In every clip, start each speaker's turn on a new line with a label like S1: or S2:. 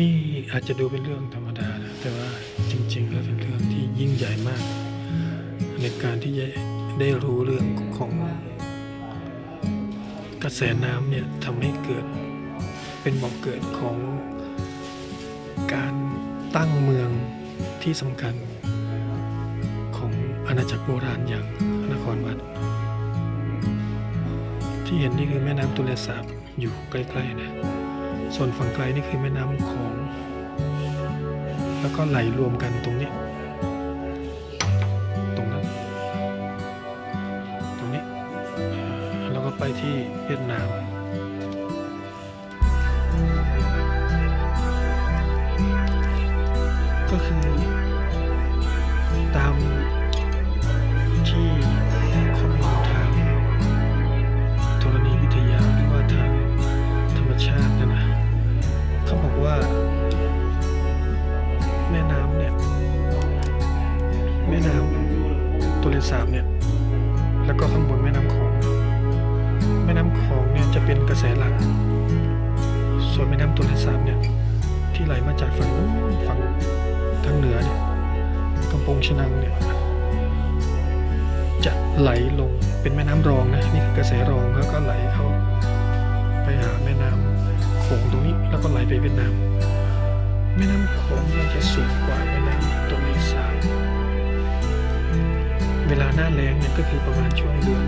S1: นี่อาจจะดูเป็นเรื่องธรรมดานะแต่ว่าจริง ๆ แล้วเป็นเรื่องที่ยิ่งใหญ่มาก ในการที่จะได้รู้เรื่องของกระแสน้ำเนี่ยทำให้เกิดเป็นบ่อกเกิดของการตั้งเมืองที่สำคัญของอาณาจักรโบราณอย่างนครวัด ที่เห็นนี่คือแม่น้ำตุเลสาบอยู่ใกล้ๆนะ ส่วนฝั่งไกลนี่คือแม่น้ำของ แล้วก็ไหลรวมกันตรงนี้ ตรงนั้น ตรงนี้ แล้วก็ไปที่เวียดนามก็คือ วนแม่น้ำตุเลสาบเนี่ยที่ไหลมาจากฝั่งนู้นฝั่งทางเหนือเนี่ยกำปงชนังเนี่ยจะไหลลงเป็นแม่น้ำรองนะนี่คือกระแสรองแล้วก็ไหลเข้าไปหาแม่น้ำโขงตรงนี้แล้วก็ไหลไปเวียดนาม แม่น้ำโขงเนี่ยจะสูงกว่าแม่น้ำตัวเลสาบเวลาหน้าแล้งเนี่ยก็คือประมาณช่วงเดือน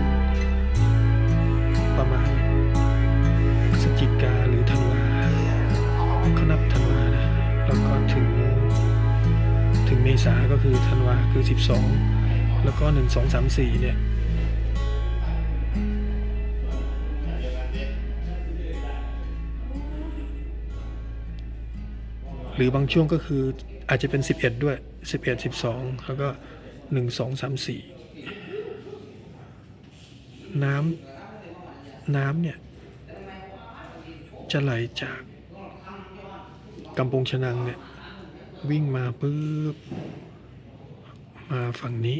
S1: คือธันวาคือ 12 แล้วก็ 1 2 3 4 เนี่ย หรือบางช่วงก็คืออาจจะเป็น 11 ด้วย 11 12 แล้วก็ 1 2 3 4 น้ำน้ำเนี่ย จะไหลจากกำปงชนังเนี่ยวิ่งมาปุ๊บ มาฝั่งนี้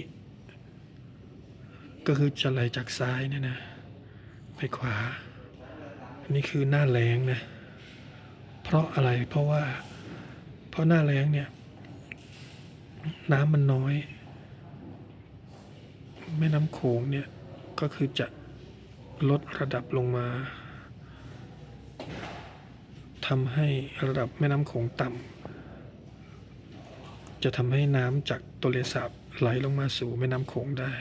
S1: ก็คือจะไหลจากซ้ายเนี่ยนะ ไปขวา อันนี้คือหน้าแรงนะ เพราะอะไรเพราะว่า เพราะหน้าแล้งเนี่ย น้ำมันน้อย แม่น้ำโขงเนี่ย ก็คือจะลดระดับลงมาทำให้ระดับแม่น้ำโขงต่ำจะทำให้น้ำจากตัวเลสาบ ไหลลงมาสู่แม่น้ำโขงได้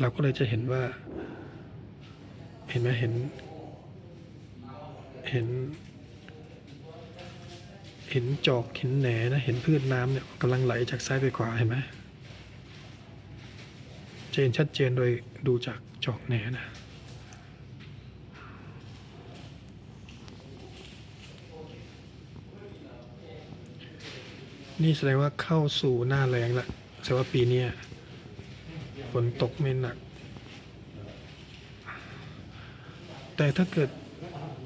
S1: เราก็เลยจะเห็นว่า เห็นไหมเห็น เห็น เห็นจอกเห็นแหนนะเห็นพืชน้ำเนี่ยกำลังไหลจากซ้ายไปขวาเห็นไหมจะเห็นชัดเจนโดยดูจากจอกแหนนะ นี่แสดงว่าเข้าสู่หน้าแรงละแสดงว่าปีนี้ฝนตกไม่หนัก แต่ถ้าเกิด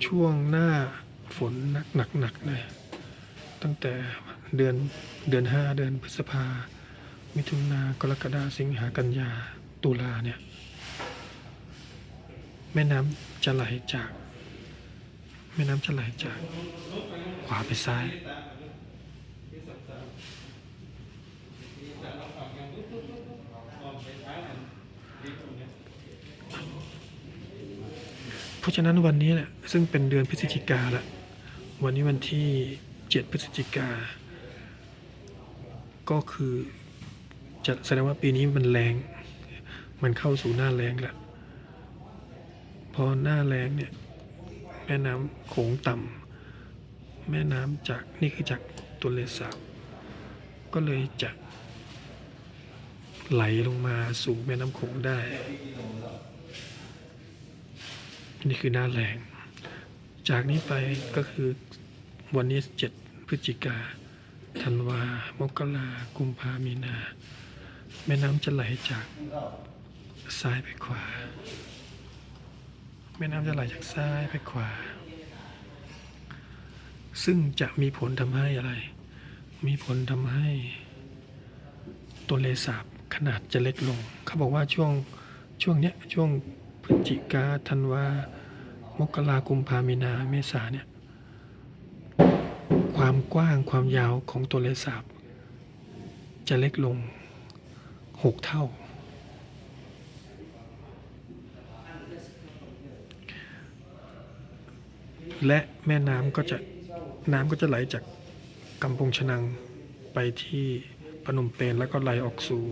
S1: ช่วงหน้าฝนหนักหนักหนักๆเลยตั้งแต่เดือนเดือนห้าเดือนพฤษภา มิถุนากรกฎาสิงหากันยาตุลาเนี่ย แม่น้ำจะไหลจาก แม่น้ำจะไหลจาก ขวาไปซ้าย เพราะฉะนั้นวันนี้แหละซึ่งเป็นเดือนพฤศจิกาละวันนี้วันที่7พฤศจิกา ก็คือจะแสดงว่าปีนี้มันแรงมันเข้าสู่หน้าแรงแล้วพอหน้าแรงเนี่ยแม่น้ำโขงต่ำแม่น้ำจากนี่คือจากตัวเลสาบก็เลยจะไหลลงมาสู่แม่น้ำโขงได้ นี่คือหน้าแรง จากนี้ไปก็คือวันนี้เจ็ดพฤศจิกาธันวา มกรากุมภามีนา แม่น้ำจะไหลจากซ้ายไปขวา แม่น้ำจะไหลจากซ้ายไปขวา ซึ่งจะมีผลทำให้อะไร มีผลทำให้ตัวเลสาบขนาดจะเล็กลง เขาบอกว่าช่วงช่วงเนี้ยช่วง พฤศจิกาธันวามกรากุมภามีนาเมษาเนี่ยความกว้างความยาวของตัวเลสาบ จะเล็กลงหกเท่า และแม่น้ำก็จะน้ำก็จะไหลจากกำปงชนังไปที่พนมเปญแล้วก็ไหลออกสู่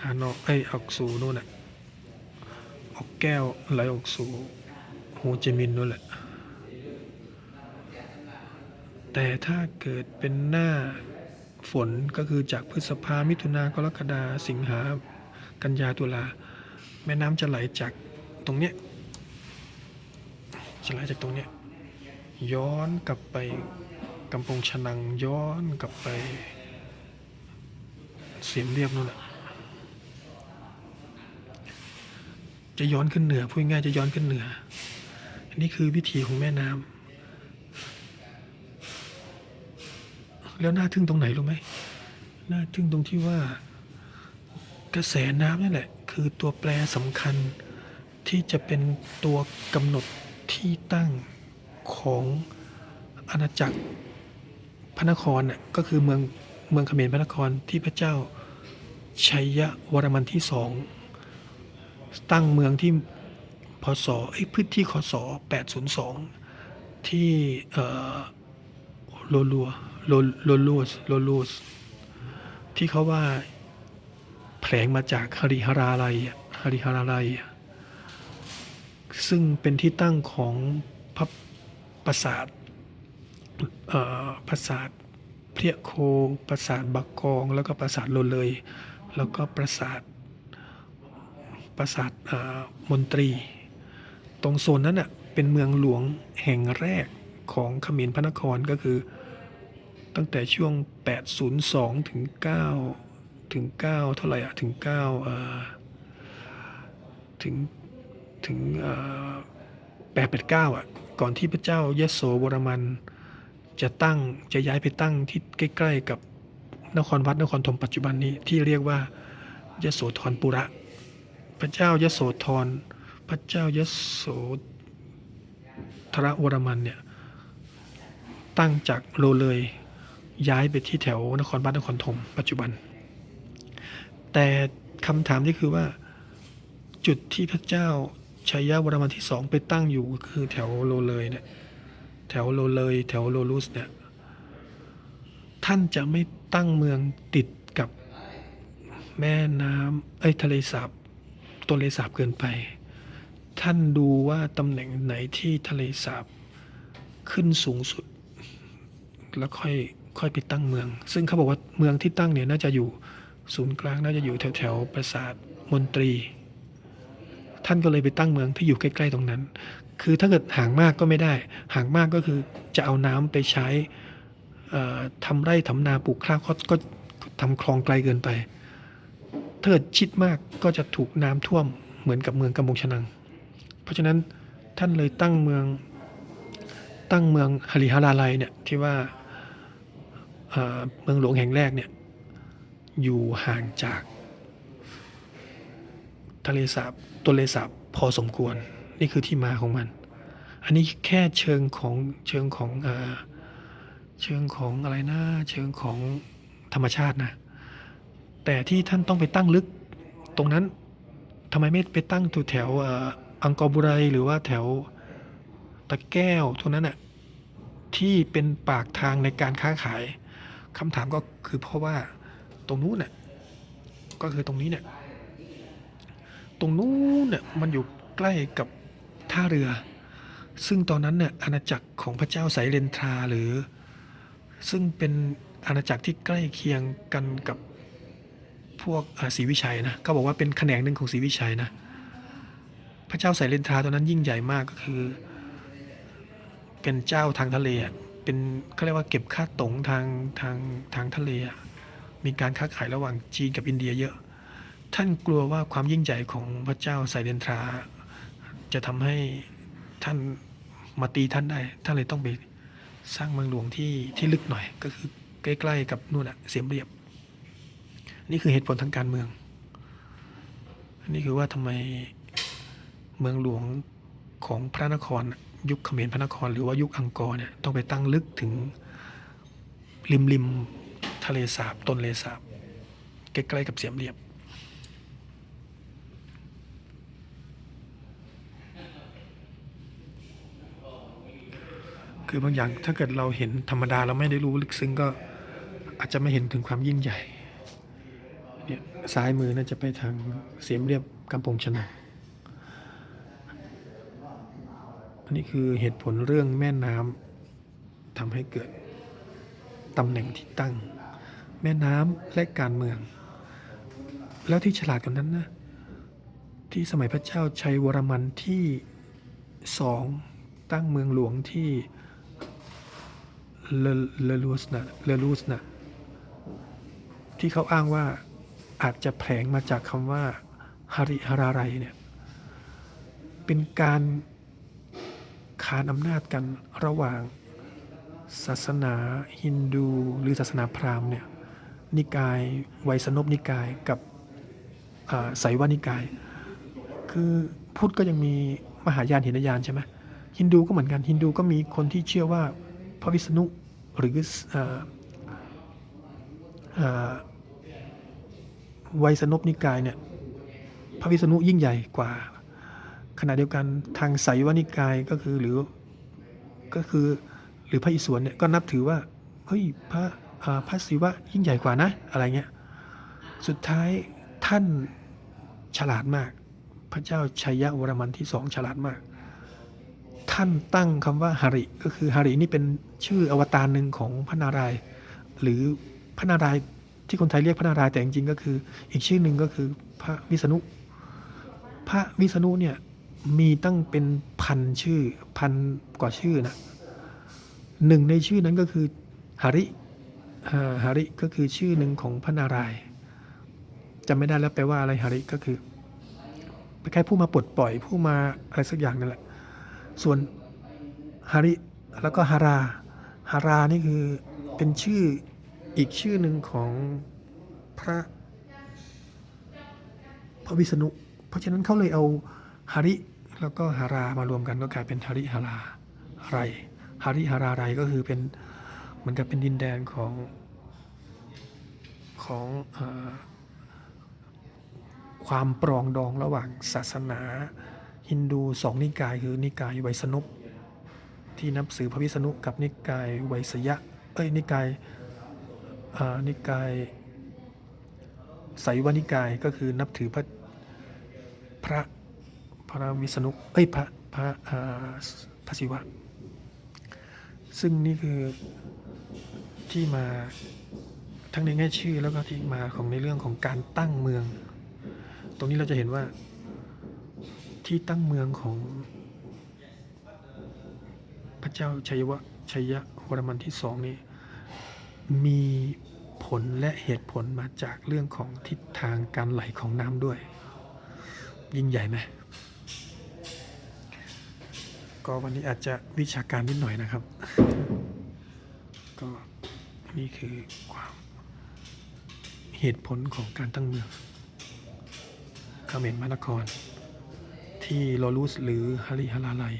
S1: ฮานอยเอ้ยออกสู่นู่นน่ะ แก้วไหลออกสู่โฮจิมินห์นู่นแหละ แต่ถ้าเกิดเป็นหน้าฝนก็คือจากพฤษภามิถุนากรกฎาสิงหากันยาตุลา แม่น้ำจะไหลจากตรงเนี้ยจะไหลจากตรงเนี้ยย้อนกลับไปกำปงชนังย้อนกลับไป เสียมเรียบนู่นแหละ จะย้อนขึ้นเหนือพูดง่ายจะย้อนขึ้นเหนือ อันนี้คือวิธีของแม่น้ำแล้วน่าทึ่งตรงไหนรู้ไหมน่าทึ่งตรงที่ว่ากระแสน้ำนี่แหละ คือตัวแปรสำคัญที่จะเป็นตัวกำหนดที่ตั้งของอาณาจักรพระนครน่ะก็คือเมืองเมืองเขมรพระนครที่พระเจ้าชัยยวรมันที่สอง ตั้งเมืองที่พศไอ้พื้นที่คศ802 ที่เอ่อโลลัวโลโลลูสโลลูสที่เขาว่าแผลงมาจากฮริฮาราลัยฮริฮาราลัย ซึ่งเป็นที่ตั้งของพระปราสาทปราสาทเพียโคปราสาทบักกอง แล้วก็ปราสาทโลเลย แล้วก็ปราสาท ปราสาทมนตรี ตรงโซนนั้นน่ะเป็นเมืองหลวงแห่งแรกของเขมรพระนครก็คือ ตั้งแต่ช่วง 802 ถึง 9 ถึง 9 เท่าไหร่อะถึง9เอ่อถึงถึงเอ่อ889 อะ ก่อนที่พระเจ้ายโสวรมันจะตั้งจะย้ายไปตั้งที่ใกล้ ๆ กับนครวัดนครธมปัจจุบันนี้ที่เรียกว่ายโสธรปุระ พระเจ้ายโสธร พระเจ้ายโสธรวรมันเนี่ย ตั้งจากโลเลยย้ายไปที่แถวนครวัดนนครธมปัจจุบัน แต่คำถามที่คือว่าจุดที่พระเจ้าชัยยวรมันที่สองไปตั้งอยู่คือแถวโลเลยเนี่ยแถวโลเลย แถวโลลุสเนี่ยท่านจะไม่ตั้งเมืองติดกับแม่น้ำไอ้ยทะเลสาบ ทะเลสาบเกินไป ท่านดูว่าตำแหน่งไหนที่ทะเลสาบขึ้นสูงสุด แล้วค่อยค่อยไปตั้งเมือง ซึ่งเขาบอกว่าเมืองที่ตั้งเนี่ยน่าจะอยู่ศูนย์กลางน่าจะอยู่แถวแถวปราสาทมนตรี ท่านก็เลยไปตั้งเมืองที่อยู่ใกล้ๆตรงนั้น คือถ้าเกิดห่างมากก็ไม่ได้ ห่างมากก็คือจะเอาน้ำไปใช้เอ่อทำไร่ทำนาปลูกข้าวก็ก็ทำคลองไกลเกินไป เกิดชิดมากก็จะถูกน้ำท่วมเหมือนกับเมืองกำมงชนัง เพราะฉะนั้นท่านเลยตั้งเมืองตั้งเมืองฮริฮาราลัยเนี่ยที่ว่าเมืองหลวงแห่งแรกเนี่ยอยู่ห่างจากทะเลสาบตัวทะเลสาบพอสมควรนี่คือที่มาของมัน อันนี้แค่เชิงของเชิงของอเชิงของอะไรนะเชิงของธรรมชาตินะ แต่ที่ท่านต้องไปตั้งลึกตรงนั้นทำไมไม่ไปตั้งตัวแถวอังกอร์บุไรหรือว่าแถวตะแก้วตรงนั้นน่ะที่เป็นปากทางในการค้าขายคำถามก็คือเพราะว่าตรงนู้นน่ะก็คือตรงนี้เนี่ยตรงนู้นเนี่ยมันอยู่ใกล้กับท่าเรือ ซึ่งตอนนั้นเนี่ยอาณาจักรของพระเจ้าไสาเลนทราหรือ ซึ่งเป็นอาณาจักรที่ใกล้เคียงกันกับ พวกศรีวิชัยนะเขาบอกว่าเป็นแขนงหนึ่งของศรีวิชัยนะพระเจ้าสายเลนทราตอนนั้นยิ่งใหญ่มากก็คือ เป็นเจ้าทางทะเลเป็นเขาเรียกว่าเก็บค่าตงทางทางทางทะเลมีการค้าขายระหว่างจีนกับอินเดียเยอะ ท่านกลัวว่าความยิ่งใหญ่ของพระเจ้าสายเลนทรา จะทำให้ท่านมาตีท่านได้ ท่านเลยต้องไปสร้างเมืองหลวงที่ที่ลึกหน่อย ก็คือใกล้ ๆ กับนู่นอะเสียมเรียบ นี่คือเหตุผลทางการเมือง อันนี้คือว่าทำไมเมืองหลวงของพระนครยุคเขมรพระนคร หรือว่ายุคอังกอร์เนี่ยต้องไปตั้งลึกถึงริมริมทะเลสาบต้นเลสาบใกล้ๆกับเสียมเรียบ คือบางอย่างถ้าเกิดเราเห็นธรรมดาเราไม่ได้รู้ลึกซึ้งก็อาจจะไม่เห็นถึงความยิ่งใหญ่ เนี่ยซ้ายมือน่าจะไปทางเสียมเรียบกำปงชนะอันนี้คือเหตุผลเรื่องแม่น้ำทำให้เกิดตำแหน่งที่ตั้ง แม่น้ำและการเมือง แล้วที่ฉลาดกว่านั้นนะที่สมัยพระเจ้าชัยวรมันที่สองตั้งเมืองหลวงที่เลลูสนะเลลูสนะที่เขาอ้างว่า อาจจะแผลงมาจากคำว่าฮาริฮาราไรเนี่ยเป็นการขานอำนาจกันระหว่างศาสนาฮินดูหรือศาสนาพราหมณ์เนี่ยนิกายไวยสนพนิกายกับอ่าไสยวานิกาย คือพุทธก็ยังมีมหายานเห็นยานใช่ไหมฮินดูก็เหมือนกันฮินดูก็มีคนที่เชื่อว่าพระวิษณุหรือออ ไวยสนพนิกายเนี่ยพระวิษณุยิ่งใหญ่กว่า ขณะเดียวกันทางไสยวนิกายก็คือหรือก็คือหรือพระอิศวรเนี่ยก็นับถือว่าเฮ้ยพระพระศิวะยิ่งใหญ่กว่านะอะไรเงี้ยสุดท้ายท่านฉลาดมาก พระเจ้าชัยยะวรมันที่สองฉลาดมาก ท่านตั้งคำว่าหาริก็คือหารินี่เป็นชื่ออวตารหนึ่งของพระนารายณ์หรือพระนารายณ์ ที่คนไทยเรียกพระนารายณ์แต่จริงๆก็คือ อีกชื่อหนึ่งก็คือพระวิษณุ พระวิษณุเนี่ยมีตั้งเป็นพันชื่อพันกว่าชื่อนะหนึ่งในชื่อนั้นก็คือหาริหาริก็คือชื่อหนึ่งของพระนารายณ์จำไม่ได้แล้วแปลว่าอะไรหาริก็คือเป็นแค่ผู้มาปลดปล่อยผู้มาอะไรสักอย่างนั่นแหละ ส่วนฮาริแล้วก็ฮาราฮารานี่คือเป็นชื่อ อีกชื่อหนึ่งของพระพระวิษณุ เพราะฉะนั้นเขาเลยเอาฮาริแล้วก็ฮารามารวมกันก็กลายเป็นฮาริฮาราไรฮาริฮาราไรก็คือเป็นเหมือนกับเป็นดินแดนของของอความปรองดองระหว่างศาสนาฮินดูสองนิกายคือนิกายไวยสนุปที่นับสือพระวิษณุกับนิกายไวยสยะเอ้ยนิกาย นิกายไสวานิกายก็คือนับถือพระพระพระวิษณุเอ้ยพระพระพระศิวะ ซึ่งนี่คือที่มาทั้งในแง่ชื่อแล้วก็ที่มาของในเรื่องของการตั้งเมือง ตรงนี้เราจะเห็นว่าที่ตั้งเมืองของพระเจ้าชัยวะชัยยะวรมันที่สองนี้ มีผลและเหตุผลมาจากเรื่องของทิศทางการไหลของน้ำด้วย ยิ่งใหญ่ไหมก็วันนี้อาจจะวิชาการนิดหน่อยนะครับ ก็นี่คือความเหตุผลของการตั้งเมืองเขมรมานคร ที่ลอรุสหรือฮาริฮาราไลย